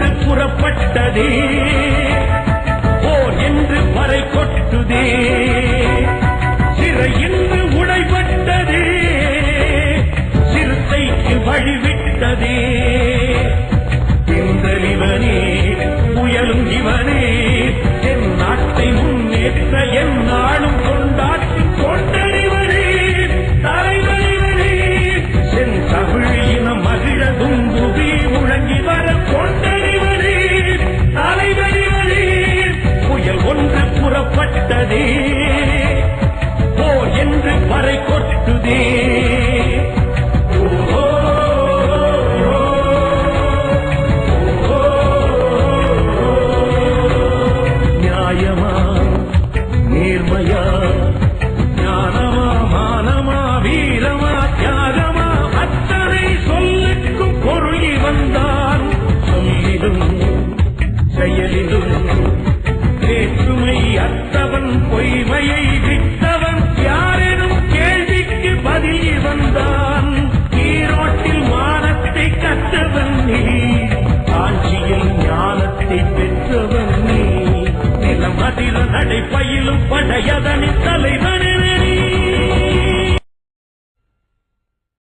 கொண்டதே போர் என்று பறை கொட்டுதே. சிறை என்று உடைபட்டதே. சிறுத்தைக்கு வழிவிட்டதே. இவனே புயலும் இவனே. என் நாட்டை முன்னேற்ற என்ன புறப்பட்டதே ஓ என்று பறை கொட்டுதே ஓ, நியாயமா நேர்மையா ஞானமா மானமா வீரமா தியாகமா அத்தனை சொல்லுக்கும் பொருளி வந்தான். சொல்லிடும் செயலிடும் வேற்றுமை அத்தம் நிலமதில் நடைப்பயிலும் படையதனி தலைவர்